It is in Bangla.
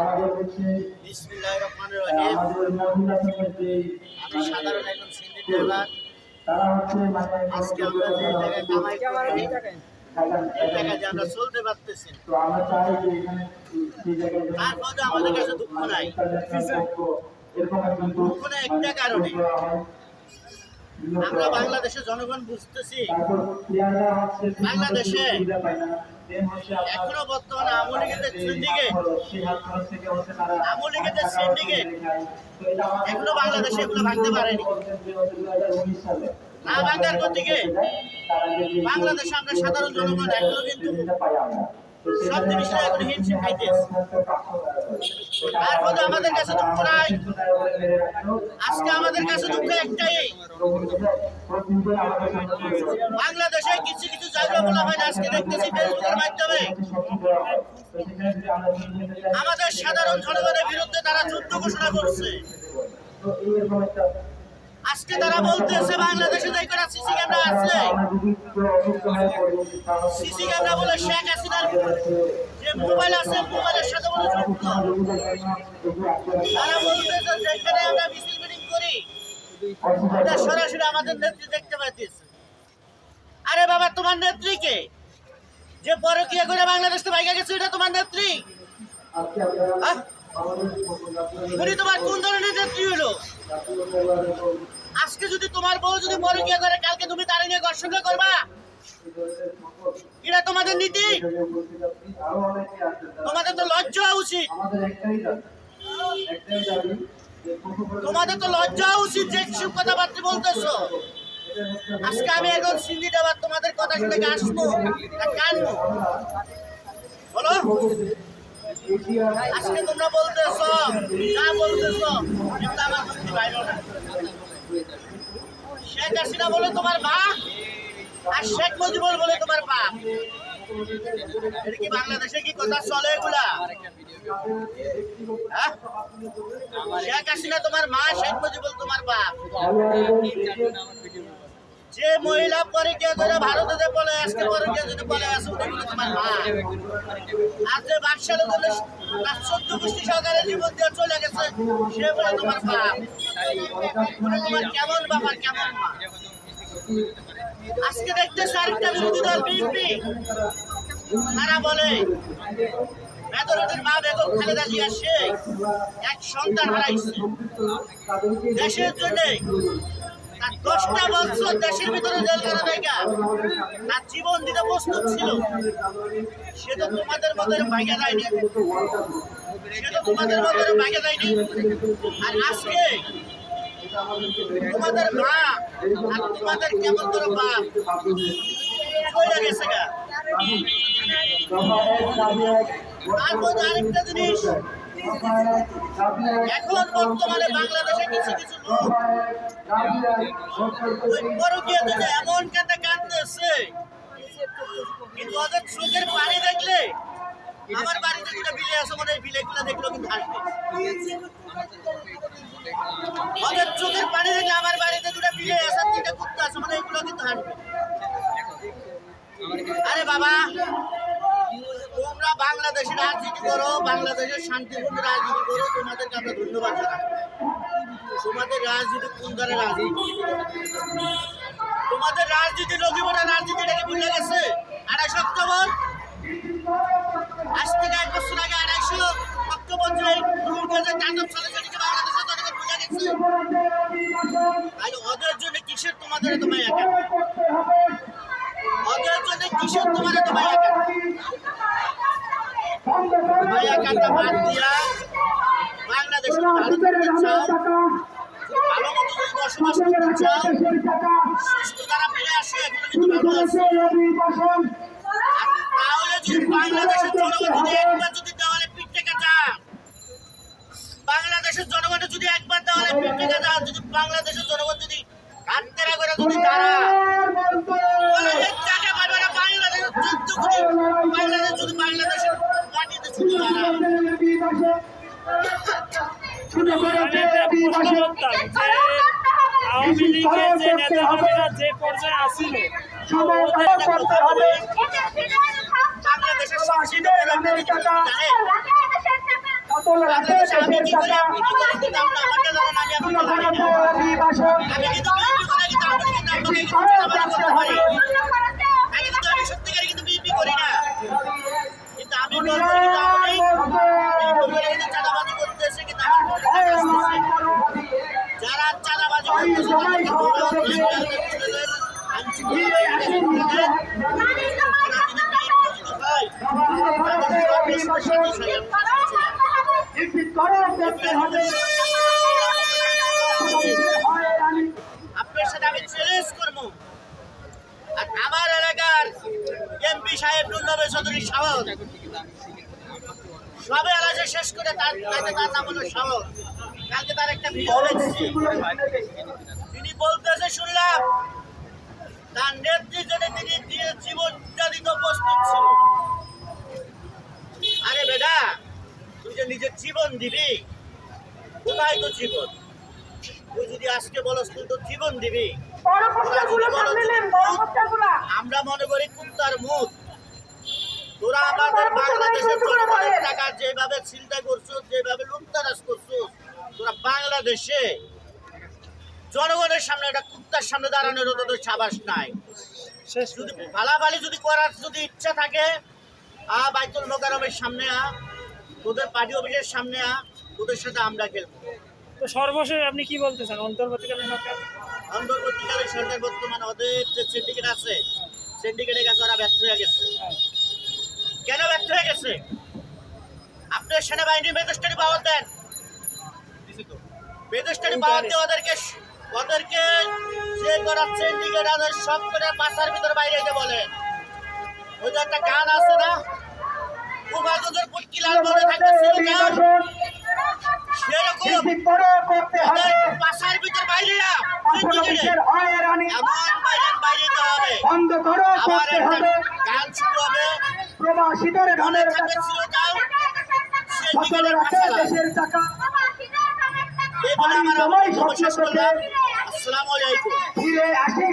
আমাদের হচ্ছে বিসমিল্লাহির রহমানির রহিম আমাদের মহিলা সংঘের আমি সাধারণ একজন সিন্ধি ড্রাইভার তারা হচ্ছে মানে আজকে আমরা যে জায়গায় কামাই করি এই জায়গায় যে আমরা চলতে পারতেছি। তো আমরা চাই যে এখানে সেই জায়গায় যেন আমাদের কাছে দুঃখ নাই। এরকম একজন দুঃখ নাই একটা কারণে। আমরা বাংলাদেশের জনগণ বুঝতেছি। বাংলাদেশে এখনও বর্তমানে আওয়ামী লীগের সিন্ডিকেট। আওয়ামী লীগের এখনও বাংলাদেশে এগুলো ভাঙতে পারেনি। না ভাঙার গতিকে বাংলাদেশে আমরা সাধারণ জনগণ এখনও কিন্তু সব জিনিসটা এখন হিমশিম খাইতেছে। তারপরে আমাদের কাছে দুঃখ নাই। আজকে আমাদের কাছে দুঃখ একটাই বাংলাদেশে কিছু কিছু জায়গা বলা হয় আজকে দেখতেছি ফেসবুকের মাধ্যমে আমাদের সাধারণ জনগণের বিরুদ্ধে তারা যুদ্ধ ঘোষণা করছে আজকে তারা বলতেছে, বাংলাদেশে যে করা সিসি ক্যামেরা আছে। সিসি ক্যামেরা বলে শেখ হাসিনার যে মোবাইল আছে, মোবাইলের সাথে বলে যুক্ত। তারা বলতেছে যেখানে আমরা মিছিল মিটিং করি। এটা সরাসরি আমাদের নেত্রী দেখতে পাইতেছে। আরে বাবা, তোমার নেত্রীকে যে পরকিয়া করে বাংলাদেশ তো বাইকে গেছে, এটা তোমার নেত্রী? উনি তোমার কোন ধরনের নেত্রী হলো? আজকে যদি তোমার বউ যদি পরকিয়া করে, কালকে তুমি তার নিয়ে ঘর্ষণ করবা? এটা তোমাদের নীতি। তোমাদের তো লজ্জা উচিত। তোমাদের তো লজ্জা উচিত যে সব কথাবার্তা বলতেছো। আজকে আমি একজন সিন্ধি দেবার তোমাদের কথা শুনে আসব কানবো বলো। আজকে তোমরা বলতেছো, যা বলতেছো, কিন্তু আমার মুক্তি পাইল না। শেখ হাসিনা বলে তোমার মা, আর শেখ মুজিবুর বলে তোমার বাপ এটা কি বাংলাদেশে কি কথা চলে এগুলা? হ্যাঁ? শেখ হাসিনা তোমার মা, শেখ মুজিবুর তোমার বাপ। যে মহিলা পরীক্ষা করে ভারতে যদি বলে আসে তোমার মা। আর যে তার চোদ্দ গোষ্ঠী জীবন দিয়ে চলে গেছে, সে বলে তোমার তোমার কেমন বাপ কেমন আজকে দেখতেছে আরেকটা বিরোধী দল, বিএনপি। তারা বলে খালেদা জিয়া এক সন্তান হারাইছে। দেশের জন্য দশটা বছর দেশের ভিতরে জেলখানা জায়গা তার জীবন দিতে প্রস্তুত ছিল। সে তো তোমাদের মতো ভাইগা দেয়নি। সে তো তোমাদের মতো ভাইগা দেয়নি। আর আজকে তোমাদের মা আর তোমাদের কেমন করে বাপ চলে গেছে গা। আর আরেকটা জিনিস। এখন বর্তমানে বাংলাদেশে কিছু কিছু লোক এমন কাঁদতে কাঁদতেছে, কিন্তু ওদের চোখের পানি দেখলে আমার বাড়িতে যেটা বিলে আছে, মনে হয় বিলেগুলো দেখলেও কিন্তু হাসবে ওদের চোখের পানি দেখলে আমার বাড়িতে দুটা বিলে আছে, তিনটা কুত্তা আছে মানে এগুলো কিন্তু হাসবে আরে বাবা তোমরা বাংলাদেশে রাজনীতি করো, বাংলাদেশের শান্তিপূর্ণ রাজনীতি করো, তোমাদেরকে আমরা ধন্যবাদ জানাই। তোমাদের রাজনীতি কোন ধরনের রাজনীতি? তোমাদের রাজনীতি লক্ষ্মীপুরের রাজনীতিটাকে ভুলে গেছে? আড়াইশো অক্টোবর? আজ থেকে এক বছর আগে আড়াইশো অক্টোবর যে দুর্গাদের তাণ্ডব চলে সেটিকে বাংলাদেশের জনগণ ভুলে গেছে? তাই ওদের জন্য কিসের তোমাদের তোমায় একা ওদের জন্য কিসের তোমাদের তোমায় একা মায়া কাটা বাদ দিয়া বাংলাদেশে ভালো করতে চাও ভালো মতো যদি বসবাস করতে চাও সুস্থ দ্বারা ফিরে আসে এগুলো কিন্তু ভালো আছে। আর তাহলে যদি বাংলাদেশের জনগণ যদি একবার যদি দেওয়ালে পিঠ থেকে যান। বাংলাদেশের জনগণ যদি একবার দেওয়ালে পিঠ থেকে যান যদি বাংলাদেশের জনগণ যদি হাত করে যদি দাঁড়া আওয়ামী লীগের যে নেতা যে পর্যায়ে আসিল আমি দেশের আমার এলাকার এমপি সাহেব নুল্লবে চৌধুরী সাহস। সবে এলাকা শেষ করে তার তাকে তার নাম হলো সাহস। কালকে তার একটা ভিডিও দেখছি তিনি বলতেছে শুনলাম তার জন্য তিনি দিয়ে জীবনটা দিতে প্রস্তুত ছিল। আরে বেটা তুই যে নিজের জীবন দিবি কোথায় তো জীবন? তুই যদি আজকে বলস তুই তো জীবন দিবি আমরা মনে করি কুত্তার মুখ তোরা আমাদের বাংলাদেশের জনগণের টাকা যেভাবে চিন্তা করছ যেভাবে লুটতারাজ করছ বাংলাদেশে জনগণের সামনে একটা কুত্তার সামনে দাঁড়ানোর তোদের সাবাস নাই। যদি ভালাভালি যদি করার যদি ইচ্ছা থাকে আ বাইতুল মোকারমের সামনে আ তোদের পার্টি অফিসের সামনে আ তোদের সাথে আমরা খেলব। তো সর্বশেষ আপনি কি বলতে চান অন্তর্বর্তীকালীন সরকার? অন্তর্বর্তীকালে সরকার বর্তমানে ওদের যে সিন্ডিকেট আছে সিন্ডিকেটের কাছে ওরা ব্যর্থ হয়ে গেছে। কেন ব্যর্থ হয়ে গেছে? আপনার সেনাবাহিনী মেজস্টারি পাওয়ার দেন। মেজস্টারি পাওয়ার দিয়ে ওদেরকে ওদেরকে যে করাচ্ছে সিন্ডিকেট ওদের সব করে পাশার ভিতরে বাইরে যেতে বলে। ওই যে একটা গান আছে না? গোপালগঞ্জের পুটকিলাল মনে থাকতেছিল গান? সেরকম ওদের ভিতর বাইরে না এমন বাইরে বাইরে যেতে হবে। বন্ধ করে আবার একটা গান শুরু হবে। প্রবাসীদের মনে ধানের সকল সিন্ডিকেটের রাতে ফাঁসালা দেশের টাকা। এই তোমায় থেকে আসসালামু আলাইকুম। ফিরে আসি।